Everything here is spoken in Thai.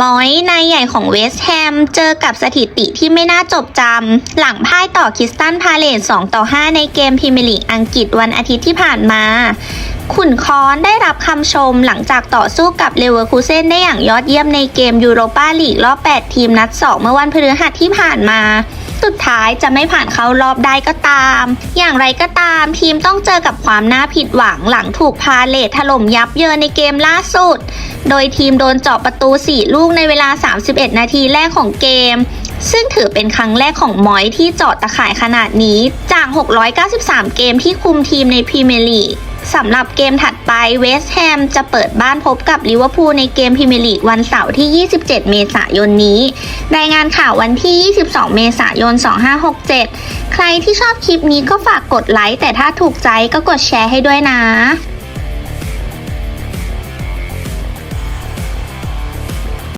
มอยนายใหญ่ของเวสต์แฮม เจอกับสถิติที่ไม่น่าจบจำ หลังพ่ายต่อคิสตันพาเลต2ต่อ 5 ในเกมพรีเมียร์ลีกอังกฤษวันอาทิตย์ที่ผ่านมาขุนค้อนได้รับคำชมหลังจากต่อสู้กับเลเวอร์คูเซนได้อย่างยอดเยี่ยมในเกมยูโรปาลีกรอบ 8 ทีมนัด 2 เมื่อวันพฤหัสที่ผ่านมา สุดท้ายจะไม่ผ่านเข้ารอบได้ก็ตาม อย่างไรก็ตามทีมต้องเจอกับความน่าผิดหวังหลังถูกพาเลทถล่มยับเยินในเกมล่าสุด โดยทีมโดนเจาะประตู 4 ลูกในเวลา 31 นาทีแรกของเกม ซึ่งถือเป็นครั้งแรกของมอยที่เจาะตะข่ายขนาดนี้จาก 693 เกมที่คุมทีมในพรีเมียร์ลีกสำหรับเกมถัดไปเวสต์แฮมจะเปิดบ้านพบกับลิเวอร์พูลในเกมพรีเมียร์ลีกวันเสาร์ที่ 27 เมษายนนี้ รายงานข่าววันที่ 22 เมษายน 2567 ใครที่ชอบคลิปนี้ก็ฝากกดไลค์แต่ถ้าถูกใจก็กดแชร์ให้ด้วยนะ